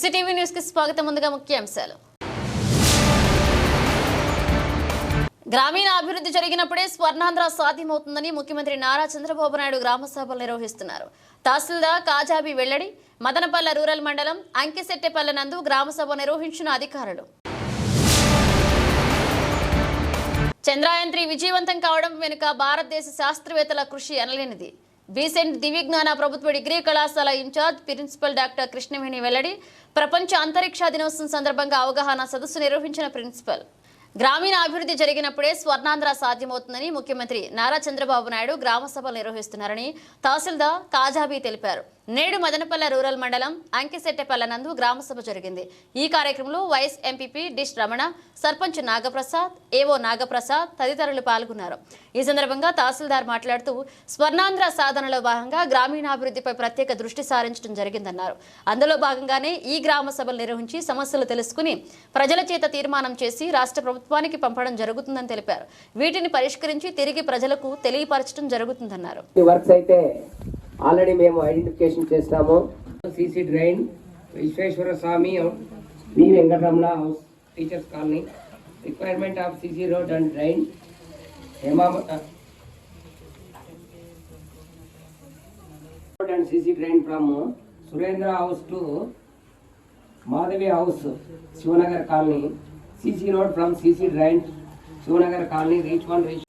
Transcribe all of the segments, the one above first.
MCTV న్యూస్కి స్వాగతం. ముందుగా ముఖ్యాంశాలు. గ్రామీణ అభివృద్ధి జరిగినప్పుడే స్వర్ణాంధ్ర సాధ్యమవుతుందని ముఖ్యమంత్రి నారా చంద్రబాబు నాయుడు గ్రామ సభలు నిర్వహిస్తున్నారు. తహసీల్దార్ కాజాబి వెల్లడి మదనపల్లె రూరల్ మండలం అంకిశెట్టెపల్లె నందు గ్రామసభ నిర్వహించిన అధికారులు. చంద్రాయంత్రి విజయవంతం కావడం వెనుక భారతదేశ శాస్త్రవేత్తల కృషి అనలేనిది. బీసెంట్ దివ్యజ్ఞాన ప్రభుత్వ డిగ్రీ కళాశాల ఇన్ఛార్జ్ ప్రిన్సిపల్ డాక్టర్ కృష్ణవేణి వెల్లడి ప్రపంచ అంతరిక్ష దినోత్సవం సందర్భంగా అవగాహన సదస్సు నిర్వహించిన ప్రిన్సిపల్. గ్రామీణ అభివృద్ధి జరిగినప్పుడే స్వర్ణాంధ్ర సాధ్యమవుతుందని ముఖ్యమంత్రి నారా చంద్రబాబు నాయుడు గ్రామ సభలు నిర్వహిస్తున్నారని తహసీల్దార్ కాజాబీ తెలిపారు. నేడు మదనపల్లె రూరల్ మండలం అంకిశెట్టెపల్లె నందు గ్రామసభ జరిగింది. ఈ కార్యక్రమంలో వైఎస్ ఎంపీపీ డిష్ రమణ సర్పంచ్ నాగప్రసాద్ ఏవో నాగప్రసాద్ తదితరులు పాల్గొన్నారు. ఈ సందర్భంగా తహసీల్దార్ మాట్లాడుతూ స్వర్ణాంధ్ర సాధనలో భాగంగా గ్రామీణాభివృద్ధిపై ప్రత్యేక దృష్టి సారించడం జరిగిందన్నారు. అందులో భాగంగానే ఈ గ్రామ సభలు నిర్వహించి సమస్యలు తెలుసుకుని ప్రజల చేత తీర్మానం చేసి రాష్ట్ర ప్రభుత్వానికి పంపడం జరుగుతుందని తెలిపారు. వీటిని పరిష్కరించి తిరిగి ప్రజలకు తెలియపరచడం జరుగుతుందన్నారు. ఆల్రెడీ మేము ఐడెంటిఫికేషన్ చేస్తాము. CC drain Visweswara Swamy V Venkataramana house teachers colony. Requirement of CC road and drain Hema road and CC drain from Surendra house to Madhavi house Shivanagar colony. CC road from CC drain Shivanagar colony reach one reach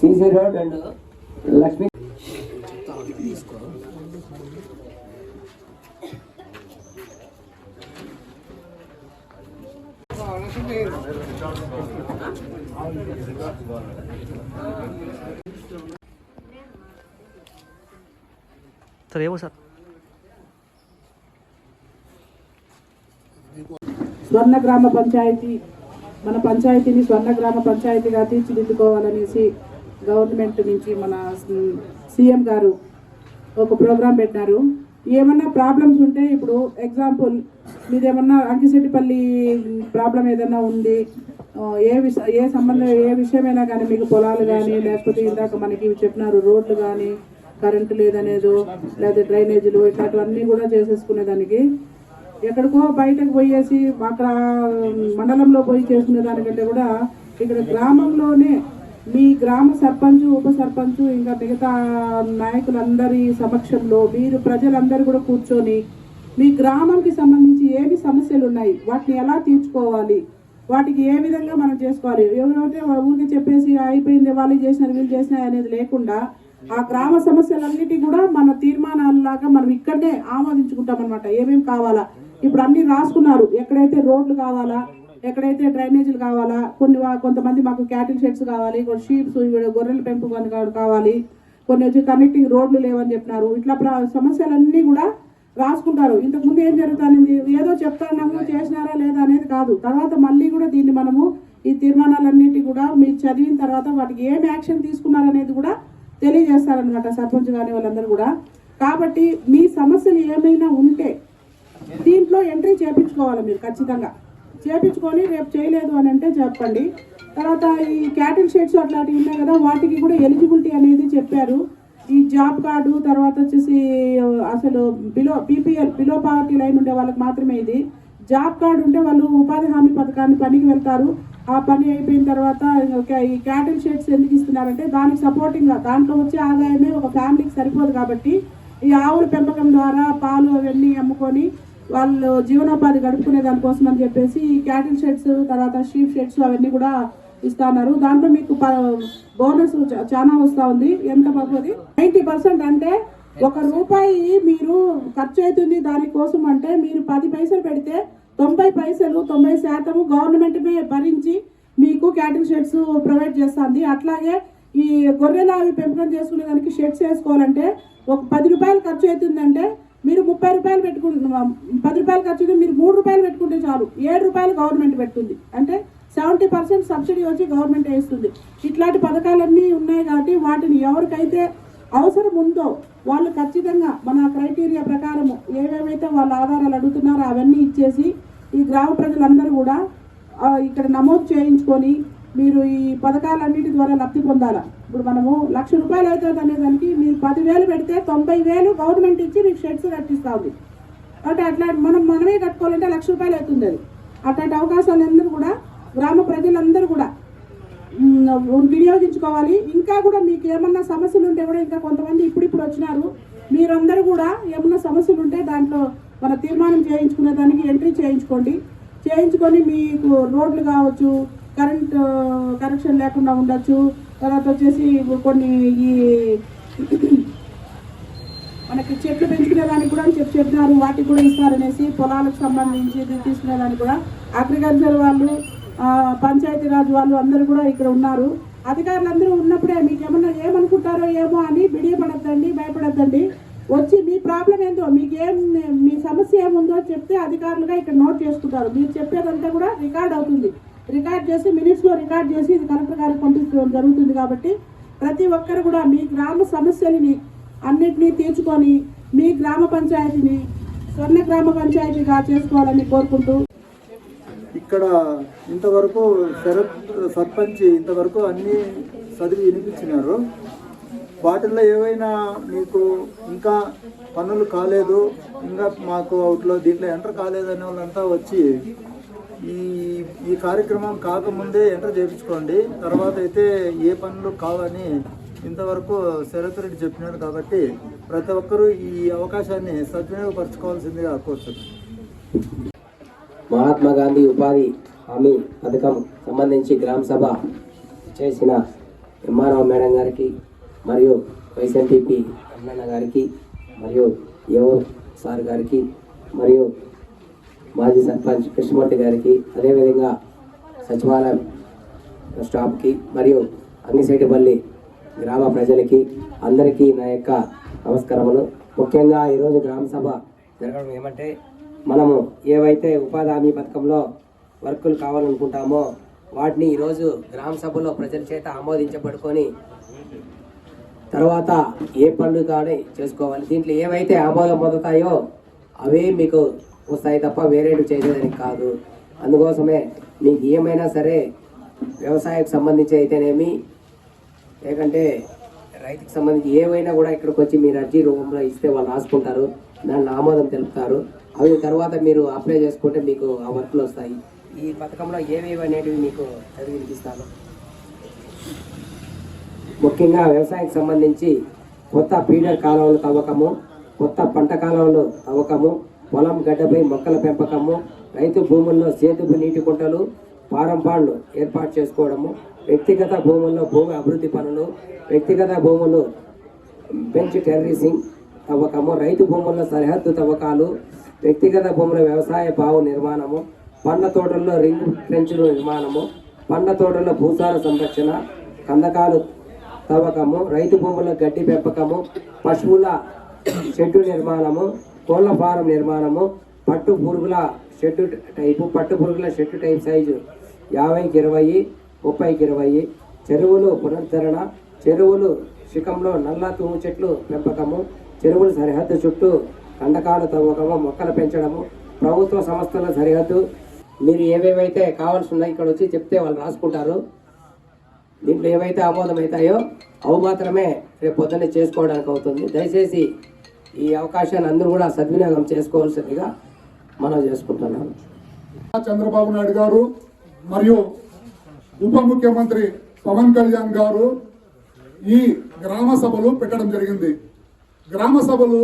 CC road and Lakshmi sir ఏమో sir. Swarna గ్రామ పంచాయతీ మన పంచాయతీని స్వర్ణ గ్రామ పంచాయతీగా తీర్చిదిద్దుకోవాలనేసి government నుంచి మన CM గారు ఒక programme పెట్టినారు. ఏమన్నా ప్రాబ్లమ్స్ ఉంటే ఇప్పుడు ఎగ్జాంపుల్ మీదేమన్నా అంకిశెట్టిపల్లి ప్రాబ్లం ఏదైనా ఉంది ఏ విష ఏ సంబంధం ఏ విషయమైనా కానీ మీకు పొలాలు కానీ లేకపోతే ఇందాక మనకి ఇవి చెప్పినారు రోడ్లు కానీ కరెంటు లేదనేదో లేదా డ్రైనేజీలు ఇట్లాంటివన్నీ కూడా చేసేసుకునేదానికి ఎక్కడికో బయటకు పోయేసి అక్కడ మండలంలో పోయి చేసుకునే దానికంటే కూడా ఇక్కడ గ్రామంలోనే మీ గ్రామ సర్పంచ్ ఉప సర్పంచ్ ఇంకా మిగతా నాయకులందరి సమక్షంలో మీరు ప్రజలందరూ కూడా కూర్చొని మీ గ్రామంకి సంబంధించి ఏమి సమస్యలు ఉన్నాయి వాటిని ఎలా తీర్చుకోవాలి వాటికి ఏ విధంగా మనం చేసుకోవాలి ఎవరైతే ఊరికి చెప్పేసి అయిపోయింది వాళ్ళు చేసినారు వీళ్ళు చేసినాయి అనేది లేకుండా ఆ గ్రామ సమస్యలన్నిటి కూడా మన తీర్మానాలలాగా మనం ఇక్కడనే ఆమోదించుకుంటాం అనమాట ఏమేమి కావాలా? ఇప్పుడు అన్ని రాసుకున్నారు. ఎక్కడైతే రోడ్లు కావాలా? ఎక్కడైతే డ్రైనేజీలు కావాలా కొన్ని వా- కొంతమంది మాకు క్యాటిల్ షెడ్స్ కావాలి కొన్ని షీప్స్ గొర్రెల పెంపు కావాలి కొన్ని వచ్చి కనెక్టింగ్ రోడ్లు లేవని చెప్పినారు. ఇట్లా సమస్యలన్నీ కూడా రాసుకుంటారు. ఇంతకుముందు ఏం జరుగుతుంది ఏదో చెప్తాను చేసినారా లేదా అనేది కాదు. తర్వాత మళ్ళీ కూడా దీన్ని మనము ఈ తీర్మానాలన్నిటి కూడా మీరు చదివిన తర్వాత వాటికి ఏం యాక్షన్ తీసుకున్నారనేది కూడా తెలియజేస్తారనమాట సర్పంచ్ కానీ వాళ్ళందరూ కూడా. కాబట్టి మీ సమస్యలు ఏమైనా ఉంటే దీంట్లో ఎంట్రీ చేపించుకోవాలి మీరు ఖచ్చితంగా. చేపించుకొని రేపు చేయలేదు అని అంటే చెప్పండి. తర్వాత ఈ క్యాటిల్ షెడ్స్ అట్లాంటివి ఉన్నాయి కదా వాటికి కూడా ఎలిజిబిలిటీ అనేది చెప్పారు. ఈ జాబ్ కార్డు తర్వాత వచ్చేసి అసలు below PPL below poverty line ఉండే వాళ్ళకి మాత్రమే ఇది. జాబ్ కార్డు ఉంటే వాళ్ళు ఉపాధి హామీ పథకాన్ని పనికి వెళ్తారు. ఆ పని అయిపోయిన తర్వాత ఈ క్యాటిల్ షెడ్స్ ఎందుకు ఇస్తున్నారంటే దానికి సపోర్టింగ్గా దాంట్లో వచ్చే ఆదాయమే ఒక ఫ్యామిలీకి సరిపోదు కాబట్టి ఈ ఆవుల పెంపకం ద్వారా పాలు అవన్నీ అమ్ముకొని వాళ్ళు జీవనోపాధి గడుపుకునే దానికోసం అని చెప్పేసి క్యాటిల్ షెడ్స్ తర్వాత షీప్ షెడ్స్ అవన్నీ కూడా ఇస్తున్నారు. దాంట్లో మీకు బోనస్ చాలా వస్తూ ఉంది. ఎంత పడుతుంది? నైంటీ పర్సెంట్ అంటే ఒక రూపాయి మీరు ఖర్చు అవుతుంది దానికోసం అంటే మీరు పది పైసలు పెడితే తొంభై పైసలు తొంభై శాతము గవర్నమెంట్మే భరించి మీకు క్యాటిల్ షెడ్స్ ప్రొవైడ్ చేస్తుంది. అట్లాగే ఈ గొర్రెలు అవి పెంపకం చేసుకునే దానికి షెడ్స్ వేసుకోవాలంటే ఒక పది రూపాయలు ఖర్చు అవుతుందంటే మీరు ముప్పై రూపాయలు పెట్టుకుంటున్న పది రూపాయలు ఖర్చు మీరు మూడు రూపాయలు పెట్టుకుంటే చాలు. ఏడు రూపాయలు గవర్నమెంట్ పెడుతుంది అంటే సెవెంటీ పర్సెంట్ సబ్సిడీ వచ్చి గవర్నమెంట్ వేస్తుంది ఇట్లాంటి పథకాలన్నీ ఉన్నాయి కాబట్టి వాటిని ఎవరికైతే అవసరం ఉందో వాళ్ళు ఖచ్చితంగా మన క్రైటీరియా ప్రకారము ఏవేవైతే వాళ్ళ ఆధారాలు అడుగుతున్నారో అవన్నీ ఇచ్చేసి ఈ గ్రామ ప్రజలందరూ కూడా ఇక్కడ నమోదు చేయించుకొని మీరు ఈ పథకాలన్నిటి ద్వారా లబ్ధి పొందాలా? ఇప్పుడు మనము లక్ష రూపాయలు అవుతుంది అనేదానికి మీరు పదివేలు పెడితే తొంభై వేలు గవర్నమెంట్ ఇచ్చి మీకు షెడ్స్ కట్టిస్తూ ఉంది. కాబట్టి అట్లా మనం మనమే కట్టుకోవాలంటే లక్ష రూపాయలు అవుతుంది అది. అట్లాంటి అవకాశాలందరూ కూడా గ్రామ ప్రజలందరూ కూడా వినియోగించుకోవాలి. ఇంకా కూడా మీకు ఏమన్నా సమస్యలు ఉంటే కూడా ఇంకా కొంతమంది ఇప్పుడిప్పుడు వచ్చినారు. మీరందరూ కూడా ఏమన్నా సమస్యలు ఉంటే దాంట్లో మన తీర్మానం చేయించుకునే దానికి ఎంట్రీ చేయించుకోండి. చేయించుకొని మీకు రోడ్లు కావచ్చు కరెంట్ కనెక్షన్ లేకుండా ఉండొచ్చు. తర్వాత వచ్చేసి కొన్ని ఈ మనకి చెట్లు పెంచుకునే దానికి కూడా చెప్పి చెప్పినారు వాటికి కూడా ఇస్తారనేసి పొలాలకు సంబంధించి ఇది తీసుకునే దానికి కూడా. అగ్రికల్చర్ వాళ్ళు పంచాయతీరాజ్ వాళ్ళు అందరూ కూడా ఇక్కడ ఉన్నారు. అధికారులందరూ ఉన్నప్పుడే మీకు ఏమన్నా ఏమనుకుంటారో ఏమో అని బిడియపడద్దండి భయపడద్దండి. వచ్చి మీ ప్రాబ్లం ఏందో మీకు ఏం మీ సమస్య ఏముందో చెప్తే అధికారులుగా ఇక్కడ నోట్ చేసుకుంటారు. మీరు చెప్పేదంతా కూడా రికార్డ్ అవుతుంది. రికార్డ్ చేసి మినిట్స్లో రికార్డ్ చేసి ఇది కలెక్టర్ గారికి పంపించడం జరుగుతుంది కాబట్టి ప్రతి ఒక్కరు కూడా మీ గ్రామ సమస్యలని అన్నిటినీ తీర్చుకొని మీ గ్రామ పంచాయతీని స్వర్ణ గ్రామ పంచాయతీగా చేసుకోవాలని కోరుకుంటూ ఇక్కడ ఇంతవరకు శరత్ సర్పంచ్ ఇంతవరకు అన్ని చదివి వినిపించినారు. వాటిల్లో ఏవైనా మీకు ఇంకా పనులు కాలేదు ఇంకా మాకు అవుట్లో దీంట్లో ఎంటర్ కాలేదనే వాళ్ళంతా వచ్చి ఈ ఈ కార్యక్రమం కాకముందే ఎంటర్ చేయించుకోండి. తర్వాత అయితే ఏ పనులు కావని ఇంతవరకు శరత్ రెడ్డి చెప్పినారు కాబట్టి ప్రతి ఒక్కరూ ఈ అవకాశాన్ని సద్వినియోగపరచుకోవాల్సిందిగా కోరుతున్నాను. మహాత్మా గాంధీ ఉపాధి హామీ పథకం సంబంధించి గ్రామ సభ చేసిన ఎంఆర్ఓ మేడం గారికి మరియు వైఎస్ఎంపీపీ అన్నన్న గారికి మరియు ఏఓ సార్ గారికి మరియు మాజీ సర్పంచ్ కృష్ణమూర్తి గారికి అదేవిధంగా సచివాలయం స్టాఫ్కి మరియు అంగిశెట్టిపల్లి గ్రామ ప్రజలకి అందరికీ నా యొక్క నమస్కారములు. ముఖ్యంగా ఈరోజు గ్రామ సభ జరగడం ఏమంటే మనము ఏవైతే ఉపాధి హామీ పథకంలో వర్కులు కావాలనుకుంటామో వాటిని ఈరోజు గ్రామ సభలో ప్రజల చేత ఆమోదించబడుకొని తర్వాత ఏ పనులు కానీ చేసుకోవాలి. దీంట్లో ఏవైతే ఆమోదం పొందుతాయో అవే మీకు వస్తాయి తప్ప వేరేవి చేసేదానికి కాదు. అందుకోసమే మీకు ఏమైనా సరే వ్యవసాయకు సంబంధించి అయితేనేమి లేకంటే రైతుకు సంబంధించి ఏవైనా కూడా ఇక్కడికి వచ్చి మీరు అర్జీ రూపంలో ఇస్తే వాళ్ళు రాసుకుంటారు దాన్ని ఆమోదం తెలుపుతారు. అవి తర్వాత మీరు అప్లై చేసుకుంటే మీకు ఆ వర్క్లు వస్తాయి. ఈ పథకంలో ఏవేవి అనేటివి మీకు చదివి వినిపిస్తాను? ముఖ్యంగా వ్యవసాయానికి సంబంధించి కొత్త ఫీడర్ కాలువలు తవ్వకము కొత్త పంట కాలువలు తవ్వకము పొలం గడ్డపై మొక్కల పెంపకము రైతు భూముల్లో సేతుపు నీటి కుంటలు పారం ఏర్పాటు చేసుకోవడము వ్యక్తిగత భూముల్లో భూమి అభివృద్ధి పనులు వ్యక్తిగత భూములు బెంచ్ టెర్రీసింగ్ తవ్వకము రైతు భూముల్లో సరిహద్దు తవ్వకాలు వ్యక్తిగత భూముల వ్యవసాయ బావు నిర్మాణము పండ్ల తోటల్లో రింగ్ ట్రెంచులు నిర్మాణము పండ్ల తోటల్లో భూసార సంరక్షణ కందకాలు తవ్వకము రైతు భూముల గడ్డి పెంపకము పశువుల షెడ్డు నిర్మాణము కోళ్ళ ఫారం నిర్మాణము పట్టు పురుగుల షెడ్డు టైపు పట్టు పురుగుల షెడ్డు టైప్ సైజు యాభైకి ఇరవై ముప్పైకి ఇరవై చెరువులు పునరుద్ధరణ చెరువులు శిఖంలో నల్ల తూము చెట్లు పెంపకము చెరువుల సరిహద్దు చుట్టూ కండకాలు తవ్వకము మొక్కలు పెంచడము ప్రభుత్వ సంస్థల సరిహద్దు. మీరు ఏవేవైతే కావాల్సి ఉన్నాయో ఇక్కడ వచ్చి చెప్తే వాళ్ళు రాసుకుంటారు. దీంట్లో ఏవైతే ఆమోదం అవుతాయో అవి మాత్రమే రేపు పొద్దున్నే చేసుకోవడానికి అవుతుంది దయచేసి ఈ అవకాశాన్ని అందరూ కూడా సద్వినియోగం చేసుకోవాల్సిందిగా మనం చేసుకుంటున్నాను చంద్రబాబు నాయుడు గారు మరియు ఉప ముఖ్యమంత్రి పవన్ కళ్యాణ్ గారు ఈ గ్రామ సభలు పెట్టడం జరిగింది. గ్రామ సభలు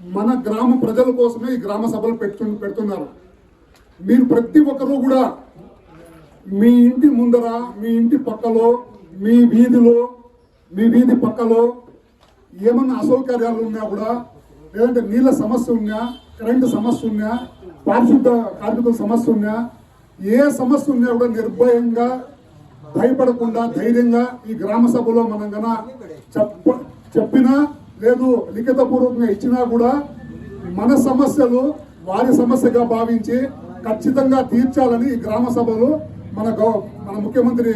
మన గ్రామ ప్రజల కోసమే ఈ గ్రామ సభలు పెట్టు పెడుతున్నారు. మీరు ప్రతి ఒక్కరూ కూడా మీ ఇంటి ముందర మీ ఇంటి పక్కలో మీ వీధిలో మీ వీధి పక్కలో ఏమన్నా అసౌకర్యాలు ఉన్నా కూడా లేదంటే నీళ్ళ సమస్య ఉన్నా కరెంటు సమస్య ఉన్నా పారిశుద్ధ కార్మికుల సమస్య ఉన్నా ఏ సమస్య ఉన్నా కూడా నిర్భయంగా భయపడకుండా ధైర్యంగా ఈ గ్రామ సభలో మనం కన చెప్ప చెప్పినా లేదు లిఖితపూర్వకంగా ఇచ్చినా కూడా మన సమస్యలు వారి సమస్యగా భావించి ఖచ్చితంగా తీర్చాలని ఈ గ్రామ సభలు మన మన ముఖ్యమంత్రి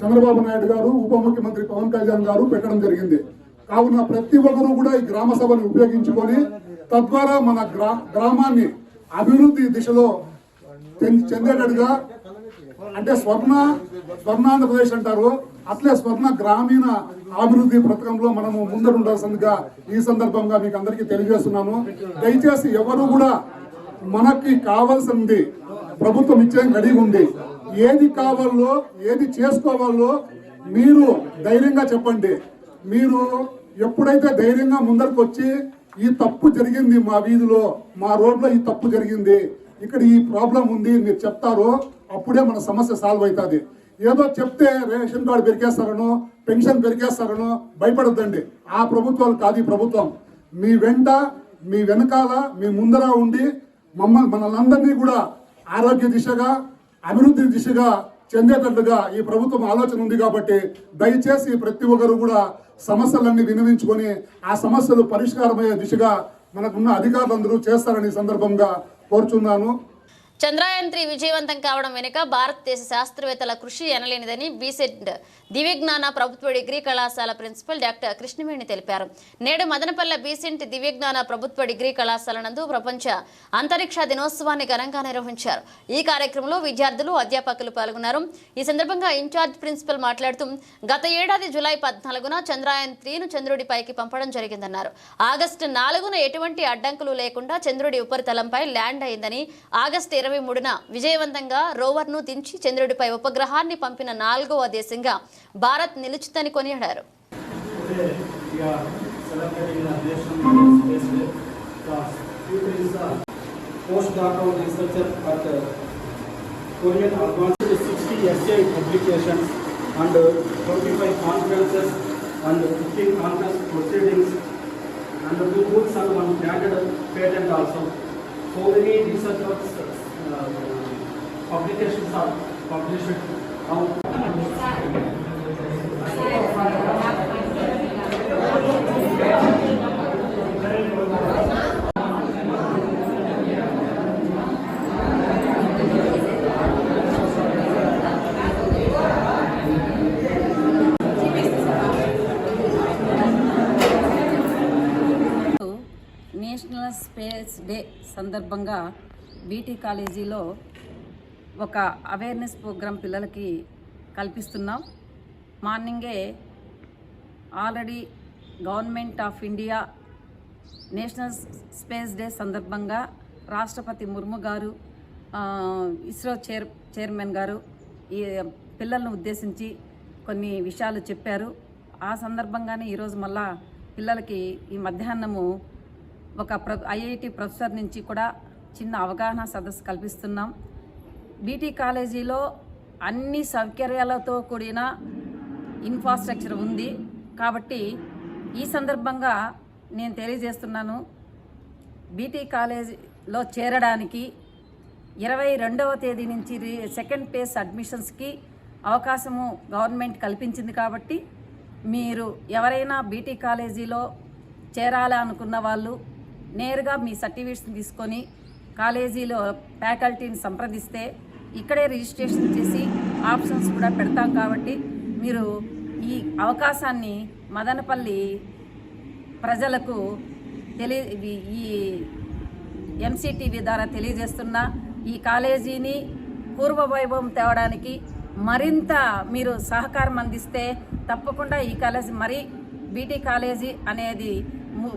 చంద్రబాబు నాయుడు గారు ఉప ముఖ్యమంత్రి పవన్ కళ్యాణ్ గారు పెట్టడం జరిగింది. కావున ప్రతి ఒక్కరూ కూడా ఈ గ్రామ సభను ఉపయోగించుకొని తద్వారా మన గ్రా గ్రామాన్ని అభివృద్ధి దిశలో చెందేటట్టుగా అంటే స్వర్ణ స్వర్ణాంధ్రప్రదేశ్ అంటారు. అట్లే స్వర్ణ గ్రామీణ అభివృద్ధి పథకంలో మనము ముందరుండాల్సిందిగా ఈ సందర్భంగా మీకు అందరికీ తెలియజేస్తున్నాను. దయచేసి ఎవరు కూడా మనకి కావాల్సింది ప్రభుత్వం ఇచ్చే గడిగి ఉంది. ఏది కావాలో ఏది చేసుకోవాలో మీరు ధైర్యంగా చెప్పండి. మీరు ఎప్పుడైతే ధైర్యంగా ముందరకు వచ్చి ఈ తప్పు జరిగింది మా వీధిలో మా రోడ్లో ఈ తప్పు జరిగింది ఇక్కడ ఈ ప్రాబ్లం ఉంది మీరు చెప్తారో అప్పుడే మన సమస్య సాల్వ్ అవుతుంది. ఏదో చెప్తే రేషన్ కార్డు పెరికేస్తారనో పెన్షన్ పెరికేస్తారనో భయపడొద్దండి. ఆ ప్రభుత్వాలు కాదు ఈ ప్రభుత్వం. మీ వెంట మీ వెనకాల మీ ముందర ఉండి మమ్మల్ని మనల్ని కూడా ఆరోగ్య దిశగా అభివృద్ధి దిశగా చెందేటట్లుగా ఈ ప్రభుత్వం ఆలోచన ఉంది కాబట్టి దయచేసి ప్రతి ఒక్కరు కూడా సమస్యలన్నీ వినవించుకొని ఆ సమస్యలు పరిష్కారమయ్యే దిశగా మనకున్న అధికారులందరూ చేస్తారని సందర్భంగా కోరుచున్నాను. చంద్రయాన్ త్రీ విజయవంతం కావడం వెనుక భారతదేశ శాస్త్రవేత్తల కృషి ఎనలేనిదని బీసెట్ దివ్యజ్ఞాన ప్రభుత్వ డిగ్రీ కళాశాల ప్రిన్సిపల్ డాక్టర్ కృష్ణవేణి తెలిపారు. నేడు మదనపల్లె బీసెంట్ దివ్యజ్ఞాన ప్రభుత్వ డిగ్రీ కళాశాల నందు ప్రపంచ అంతరిక్ష దినోత్సవాన్ని ఘనంగా నిర్వహించారు. ఈ కార్యక్రమంలో విద్యార్థులు అధ్యాపకులు పాల్గొన్నారు. ఈ సందర్భంగా ఇన్ఛార్జ్ ప్రిన్సిపల్ మాట్లాడుతూ గత ఏడాది జులై పద్నాలుగున చంద్రయాన్ త్రీను చంద్రుడిపైకి పంపడం జరిగిందన్నారు. ఆగస్టు నాలుగున ఎటువంటి అడ్డంకులు లేకుండా చంద్రుడి ఉపరితలంపై ల్యాండ్ అయిందని ఆగస్టు ఇరవై మూడున విజయవంతంగా రోవర్ను దించి చంద్రుడిపై ఉపగ్రహాన్ని పంపిన నాలుగవ దేశంగా భారత్ నిలుచుదని కొనియాడారు Today we are celebrating the National Space Day. The future is a postdoctoral researcher at uh, Korean Advanced 60 publications and uh, 25 conferences and 15 conference proceedings and two books and day సందర్భంగా బీటీ కాలేజీలో ఒక awareness program పిల్లలకి కల్పిస్తున్నాం. మార్నింగే already government of India national space day సందర్భంగా రాష్ట్రపతి ముర్ము గారు ISRO chair chairman గారు ఈ పిల్లలను ఉద్దేశించి కొన్ని విషయాలు చెప్పారు. ఆ సందర్భంగానే ఈరోజు మళ్ళా పిల్లలకి ఈ మధ్యాహ్నము ఒక ప్ర ఐఐటి ప్రొఫెసర్ నుంచి కూడా చిన్న అవగాహన సదస్సు కల్పిస్తున్నాం. బీటీ కాలేజీలో అన్ని సౌకర్యాలతో కూడిన ఇన్ఫ్రాస్ట్రక్చర్ ఉంది. కాబట్టి ఈ సందర్భంగా నేను తెలియజేస్తున్నాను. బీటీ కాలేజీలో చేరడానికి ఇరవై రెండవ తేదీ నుంచి రీ సెకండ్ పేస్ అడ్మిషన్స్కి అవకాశము గవర్నమెంట్ కల్పించింది కాబట్టి మీరు ఎవరైనా బీటీ కాలేజీలో చేరాలి అనుకున్న వాళ్ళు నేరుగా మీ సర్టిఫికేట్స్ తీసుకొని కాలేజీలో ఫ్యాకల్టీని సంప్రదిస్తే ఇక్కడే రిజిస్ట్రేషన్ చేసి ఆప్షన్స్ కూడా పెడతాం కాబట్టి మీరు ఈ అవకాశాన్ని మదనపల్లి ప్రజలకు తెలియ ఈ ఎంసీటీవీ ద్వారా తెలియజేస్తున్న ఈ కాలేజీని పూర్వ వైభవం తేవడానికి మరింత మీరు సహకారం అందిస్తే తప్పకుండా ఈ కాలేజీ మరి బీటీ కాలేజీ అనేది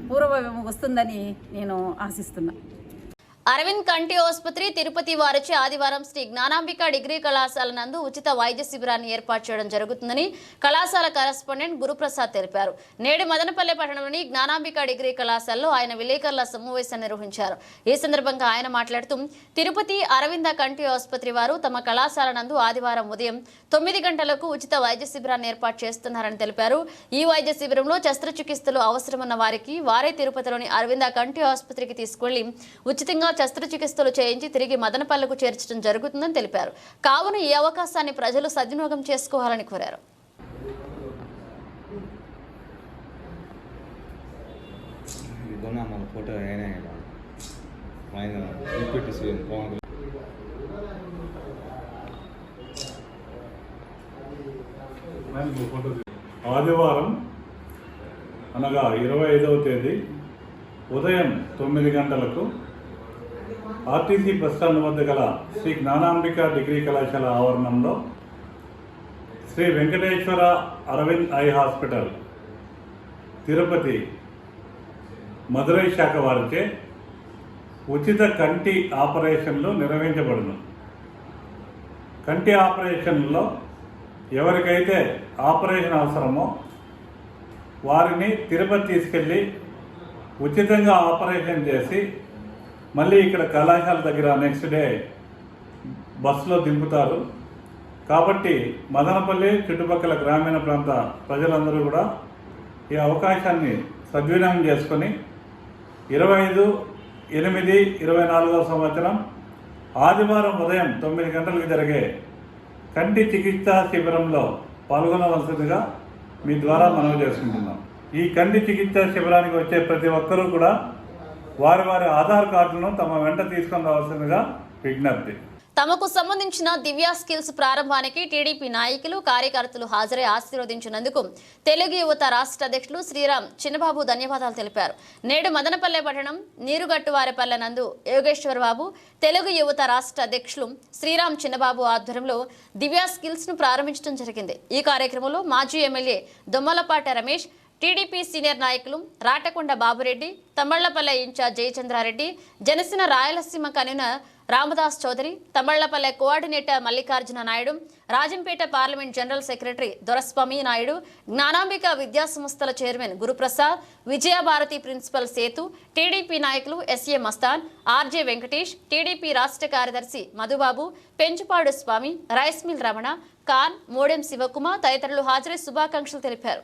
పూర్వ వస్తుందని నేను ఆశిస్తున్నాను అరవింద్ కంటి ఆసుపత్రి తిరుపతి వారిచే ఆదివారం శ్రీ జ్ఞానాంబిక డిగ్రీ కళాశాల నందు ఉచిత వైద్య శిబిరాన్ని ఏర్పాటు చేయడం జరుగుతుందని కళాశాల కరస్పాండెంట్ గురుప్రసాద్ తెలిపారు. నేడు మదనపల్లె పట్టణంలోని జ్ఞానాంబిక డిగ్రీ కళాశాలలో ఆయన విలేకరుల సమావేశం నిర్వహించారు. ఈ సందర్భంగా ఆయన మాట్లాడుతూ తిరుపతి అరవింద కంటి ఆసుపత్రి వారు తమ కళాశాల నందు ఆదివారం ఉదయం తొమ్మిది గంటలకు ఉచిత వైద్య శిబిరాన్ని ఏర్పాటు చేస్తున్నారని తెలిపారు. ఈ వైద్య శిబిరంలో శస్త్రచికిత్సలు అవసరమున్న వారికి వారే తిరుపతిలోని అరవింద కంటి ఆసుపత్రికి తీసుకెళ్ళి ఉచితంగా శస్త్రచికిత్సలు చేయించి తిరిగి మదనపల్లకు చేర్చడం జరుగుతుందని తెలిపారు. కావున ఈ అవకాశాన్ని ప్రజలు సద్వినియోగం చేసుకోవాలని కోరారు. మన ఫోటో ఆయన ఆదివారం అనగా ఇరవై ఐదవ తేదీ ఉదయం తొమ్మిది గంటలకు ఆర్టీసీ బస్టాండ్ వద్ద గల శ్రీ జ్ఞానాంబిక డిగ్రీ కళాశాల ఆవరణంలో శ్రీ వెంకటేశ్వర అరవింద్ ఐ హాస్పిటల్ తిరుపతి మదురై శాఖ వారిచే ఉచిత కంటి ఆపరేషన్లు నిర్వహించబడును. కంటి ఆపరేషన్లో ఎవరికైతే ఆపరేషన్ అవసరమో వారిని తిరుపతి తీసుకెళ్ళి ఉచితంగా ఆపరేషన్ చేసి మళ్ళీ ఇక్కడ కళాశాల దగ్గర నెక్స్ట్ డే బస్సులో దింపుతారు. కాబట్టి మదనపల్లి చుట్టుపక్కల గ్రామీణ ప్రాంత ప్రజలందరూ కూడా ఈ అవకాశాన్ని సద్వినియోగం చేసుకొని ఇరవై ఐదు ఎనిమిది ఇరవై నాలుగవ సంవత్సరం ఆదివారం ఉదయం తొమ్మిది గంటలకు జరిగే కంటి చికిత్సా శిబిరంలో పాల్గొనవలసిందిగా మీ ద్వారా మనవి చేసుకుంటున్నాం. ఈ కంటి చికిత్సా శిబిరానికి వచ్చే ప్రతి ఒక్కరూ కూడా వారి వారి ఆధార్ కార్డులను తమ వెంట తీసుకొని రావాల్సిందిగా విజ్ఞప్తి. తమకు సంబంధించిన దివ్య స్కిల్స్ ప్రారంభానికి టీడీపీ నాయకులు కార్యకర్తలు హాజరై ఆశీర్వదించినందుకు తెలుగు యువత రాష్ట్ర అధ్యక్షులు శ్రీరామ్ చిన్నబాబు ధన్యవాదాలు తెలిపారు. నేడు మదనపల్లె పట్టణం నీరుగట్టువారిపల్లె నందు యోగేశ్వర్ బాబు తెలుగు యువత రాష్ట్ర అధ్యక్షులు శ్రీరామ్ చిన్నబాబు ఆధ్వర్యంలో దివ్య స్కిల్స్ను ప్రారంభించడం జరిగింది. ఈ కార్యక్రమంలో మాజీ MLA Dommalapati Ramesh TDP senior నాయకులు Ratakonda Babu Reddy Thammallapalle incharge Jayachandra Reddy Janasena Rayalaseema convener Ramdas Chowdary Thammallapalle coordinator Mallikarjuna Naidu Rajampet parliament general secretary Doraswamy Naidu Gnanambika విద్యా సంస్థల chairman Guruprasad Vijayabharathi principal Sethu TDP నాయకులు SA Mastan RJ Venkatesh TDP రాష్ట్ర కార్యదర్శి Madhubabu Penchupadu Swamy rice mill Ramana Khan Modem Sivakumar తదితరులు హాజరై శుభాకాంక్షలు తెలిపారు.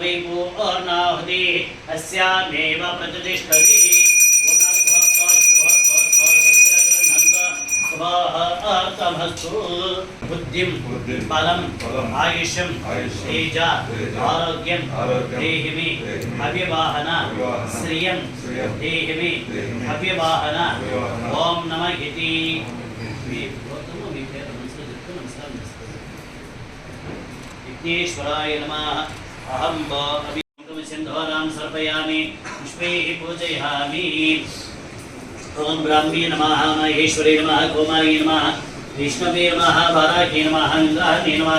वै पूर्णाहुदि अस्यामेव प्रतिष्ठति बुद्धिं बलम् आयुष्यम् तेज आरोग्यम् देहिमि अभिवाहन श्रियम् देहिमि अभिवाहन ॐ नम इति विघ्नेश्वराय नमः اہم سن سرپیاں پوجیا میم براہ نم محی نم کو نما نما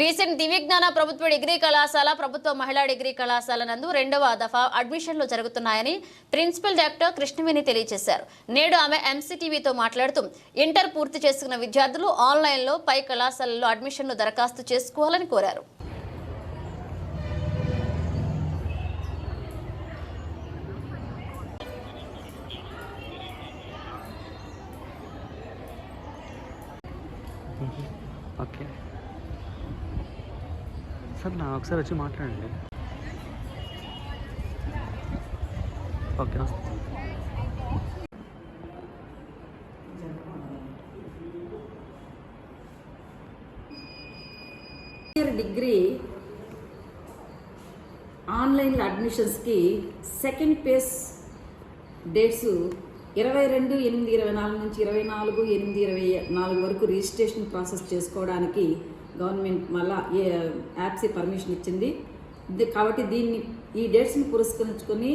బీసెంట్ దివ్యజ్ఞాన ప్రభుత్వ డిగ్రీ కళాశాల ప్రభుత్వ మహిళా డిగ్రీ కళాశాల నందు రెండవ దఫా అడ్మిషన్లు జరుగుతున్నాయని ప్రిన్సిపల్ డాక్టర్ కృష్ణవేణి తెలియజేశారు. నేడు ఆమె ఎంసీటీవీతో మాట్లాడుతూ ఇంటర్ పూర్తి చేసుకున్న విద్యార్థులు ఆన్లైన్లో పై కళాశాలలో అడ్మిషన్లు దరఖాస్తు చేసుకోవాలని కోరారు. ఓకే సార్ నా ఒకసారి వచ్చి మాట్లాడండి. ఓకేనా? డిగ్రీ ఆన్లైన్ అడ్మిషన్స్కి సెకండ్ పేస్ డేట్స్ ఇరవై రెండు ఎనిమిది ఇరవై నాలుగు నుంచి ఇరవై నాలుగు ఎనిమిది ఇరవై నాలుగు వరకు రిజిస్ట్రేషన్ ప్రాసెస్ చేసుకోవడానికి గవర్నమెంట్ మళ్ళా ఏ యాప్సీ పర్మిషన్ ఇచ్చింది. కాబట్టి దీన్ని ఈ డేట్స్ని పురస్కరించుకొని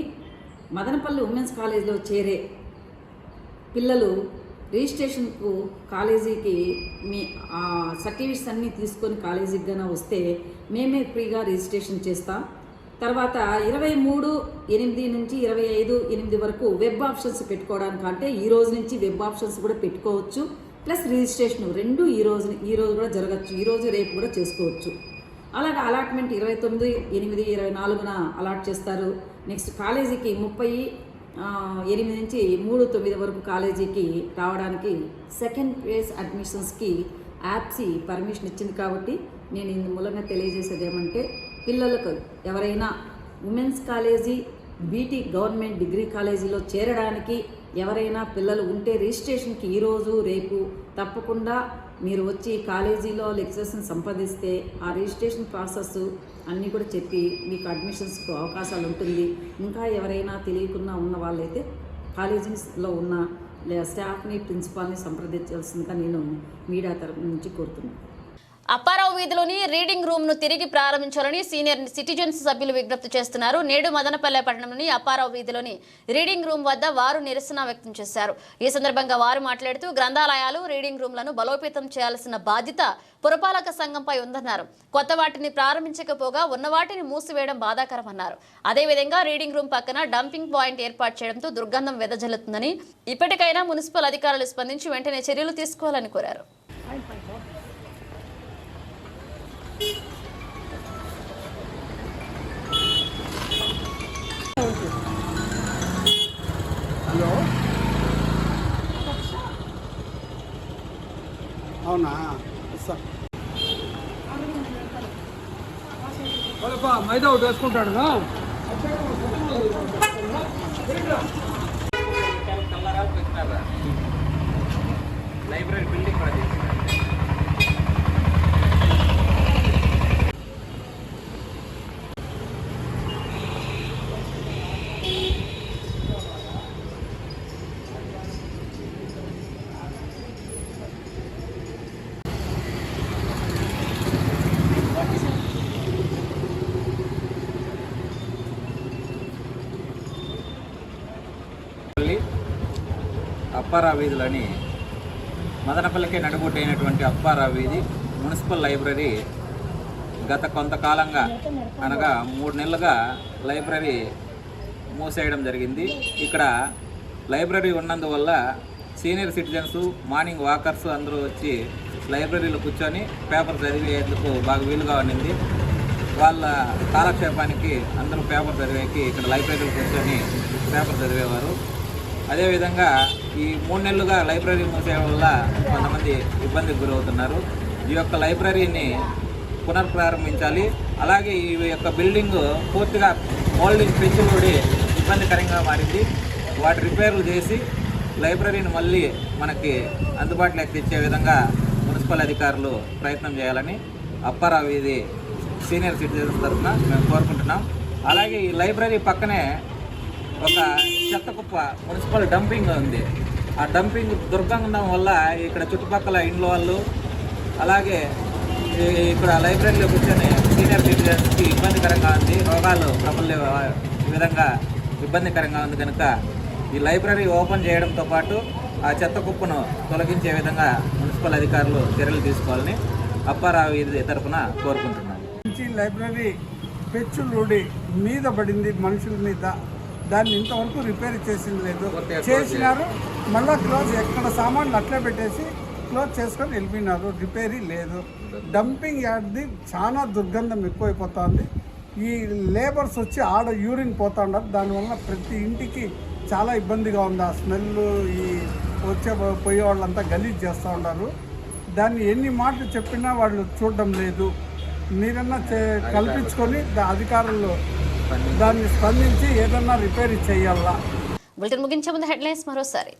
మదనపల్లి ఉమెన్స్ కాలేజ్లో చేరే పిల్లలు రిజిస్ట్రేషన్కు కాలేజీకి మీ ఆ అన్నీ తీసుకొని కాలేజీకి గాన వస్తే మేమే ఫ్రీగా రిజిస్ట్రేషన్ చేస్తాం. తర్వాత ఇరవై మూడు ఎనిమిది నుంచి ఇరవై ఐదు ఎనిమిది వరకు వెబ్ ఆప్షన్స్ పెట్టుకోవడానికి అంటే ఈ రోజు నుంచి వెబ్ ఆప్షన్స్ కూడా పెట్టుకోవచ్చు. ప్లస్ రిజిస్ట్రేషన్ రెండు ఈ రోజు ఈ రోజు కూడా జరగచ్చు ఈ రోజు రేపు కూడా చేసుకోవచ్చు. అలాగే అలాట్మెంట్ ఇరవై తొమ్మిది ఎనిమిది ఇరవై నాలుగున అలాట్ చేస్తారు. నెక్స్ట్ కాలేజీకి ముప్పై ఎనిమిది నుంచి మూడు తొమ్మిది వరకు కాలేజీకి రావడానికి సెకండ్ ఫేజ్ అడ్మిషన్స్కి యాప్సీ పర్మిషన్ ఇచ్చింది కాబట్టి నేను ఇందు మూలంగా తెలియజేసేది ఏమంటే పిల్లలకు ఎవరైనా women's college BT government degree కాలేజీలో చేరడానికి ఎవరైనా పిల్లలు ఉంటే రిజిస్ట్రేషన్కి ఈరోజు రేపు తప్పకుండా మీరు వచ్చి కాలేజీలో లెక్చర్స్ని సంపాదిస్తే ఆ రిజిస్ట్రేషన్ ప్రాసెస్ అన్నీ కూడా చెప్పి మీకు అడ్మిషన్స్కు అవకాశాలు ఉంటుంది. ఇంకా ఎవరైనా తెలియకుండా ఉన్న వాళ్ళైతే కాలేజీలో ఉన్న స్టాఫ్ని ప్రిన్సిపాల్ని సంప్రదించాల్సిందిగా నేను మీడియా తరపు నుంచి కోరుతున్నాను. అప్పారావు వీధిలోని రీడింగ్ రూమ్ను తిరిగి ప్రారంభించాలని సీనియర్ సిటిజన్స్ సభ్యులు విజ్ఞప్తి చేస్తున్నారు. నేడు మదనపల్లె పట్టణంలోని అప్పారావు వీధిలోని రీడింగ్ రూమ్ వద్ద వారు నిరసన వ్యక్తం చేశారు. ఈ సందర్భంగా వారు మాట్లాడుతూ గ్రంథాలయాలు రీడింగ్ రూమ్లను బలోపేతం చేయాల్సిన బాధ్యత పురపాలక సంఘంపై ఉందన్నారు. కొత్త వాటిని ప్రారంభించకపోగా ఉన్న వాటిని మూసివేయడం బాధాకరమన్నారు. అదేవిధంగా రీడింగ్ రూమ్ పక్కన డంపింగ్ పాయింట్ ఏర్పాటు చేయడంతో దుర్గంధం వెదజల్లుతుందని ఇప్పటికైనా మున్సిపల్ అధికారులు స్పందించి వెంటనే చర్యలు తీసుకోవాలని కోరారు. అవునా? ఇస్తా మైదా ఒకటి వేసుకుంటాడు లైబ్రరీ బిల్డింగ్ కూడా అప్పారా వీధులని మదనపల్లికి నడుబొట్టైనటువంటి అప్పారా వీధి మున్సిపల్ లైబ్రరీ గత కొంతకాలంగా అనగా మూడు నెలలుగా లైబ్రరీ మూసేయడం జరిగింది. ఇక్కడ లైబ్రరీ ఉన్నందువల్ల సీనియర్ సిటిజన్స్ మార్నింగ్ వాకర్స్ అందరూ వచ్చి లైబ్రరీలో కూర్చొని పేపర్ చదివేందుకు బాగా వీలుగా ఉండింది. వాళ్ళ కాలక్షేపానికి అందరూ పేపర్ చదివేకి ఇక్కడ లైబ్రరీలో కూర్చొని పేపర్ చదివేవారు. అదేవిధంగా ఈ మూడు నెలలుగా లైబ్రరీ మూసేయడం వల్ల కొంతమంది ఇబ్బందికి గురవుతున్నారు. ఈ యొక్క లైబ్రరీని పునఃప్రారంభించాలి అలాగే ఈ యొక్క బిల్డింగ్ పూర్తిగా మోల్డింగ్ పెంచుబడి ఇబ్బందికరంగా మారింది. వాటి రిపేర్లు చేసి లైబ్రరీని మళ్ళీ మనకి అందుబాటులోకి తెచ్చే విధంగా మున్సిపల్ అధికారులు ప్రయత్నం చేయాలని అప్పారావు ఇది సీనియర్ సిటిజన్స్ తరఫున మేము కోరుకుంటున్నాం. అలాగే ఈ లైబ్రరీ పక్కనే ఒక చెత్త కుప్ప మున్సిపల్ డంపింగ్ ఉంది. ఆ డంపింగ్ దుర్గంధం వల్ల ఇక్కడ చుట్టుపక్కల ఇండ్ల వాళ్ళు అలాగే ఇక్కడ లైబ్రరీలో కూర్చొని సీనియర్ సిటిజన్స్కి ఇబ్బందికరంగా ఉంది. రోగాలు ప్రబలే విధంగా ఇబ్బందికరంగా ఉంది కనుక ఈ లైబ్రరీ ఓపెన్ చేయడంతో పాటు ఆ చెత్త కుప్పను తొలగించే విధంగా మున్సిపల్ అధికారులు చర్యలు తీసుకోవాలని అప్పారావు ఇది తరఫున కోరుకుంటున్నాను. లైబ్రరీ పెచ్చులుడి మీద పడింది మనుషుల మీద. దాన్ని ఇంతవరకు రిపేర్ చేసింది లేదు. చేసినారు. మళ్ళా క్లోజ్ ఎక్కడ సామాన్లు అట్లే పెట్టేసి క్లోజ్ చేసుకొని వెళ్ళిపోయినారు. రిపేరీ లేదు. డంపింగ్ యార్డ్ది చాలా దుర్గంధం ఎక్కువైపోతుంది. ఈ లేబర్స్ వచ్చి ఆడ యూరిన్ పోతా ఉన్నారు దానివల్ల ప్రతి ఇంటికి చాలా ఇబ్బందిగా ఉంది. ఆ స్మెల్ ఈ వచ్చే పోయే వాళ్ళంతా గలీజ్ చేస్తూ ఉన్నారు దాన్ని ఎన్ని మాటలు చెప్పినా వాళ్ళు చూడడం లేదు. మీరన్నా కల్పించుకొని అధికారులు దాన్ని స్పందించి ఏదన్నా రిపేర్ చేయాలా బులెటిన్ ముగించే ముందు హెడ్లైన్స్ మరోసారి.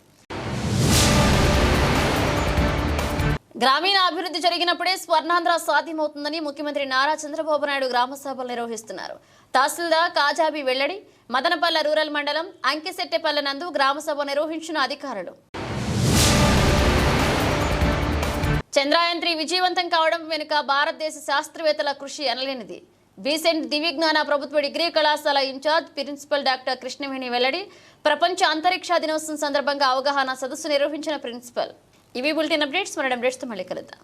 గ్రామీణ అభివృద్ధి జరిగినప్పుడే స్వర్ణాంధ్ర సాధ్యమవుతుందని ముఖ్యమంత్రి నారా చంద్రబాబు నాయుడు గ్రామ సభలు నిర్వహిస్తున్నారు. తహసీల్దార్ కాజాబి వెల్లడి మదనపల్లె రూరల్ మండలం అంకిశెట్టెపల్లె నందు గ్రామ సభ నిర్వహించిన అధికారులు. చంద్రయాన్ త్రీ విజయవంతం కావడం వెనుక భారతదేశ శాస్త్రవేత్తల కృషి అనలేనిది. బీసెంట్ దివ్యజ్ఞాన ప్రభుత్వ డిగ్రీ కళాశాల ఇన్ఛార్జ్ ప్రిన్సిపల్ డాక్టర్ కృష్ణవేణి వెల్లడి ప్రపంచ అంతరిక్ష దినోత్సవం సందర్భంగా అవగాహన సదస్సు నిర్వహించిన ప్రిన్సిపల్. ఇవి బులెటిన్ అప్డేట్స్. మరణ అప్డేట్స్తో మళ్ళీ కలుద్దాం.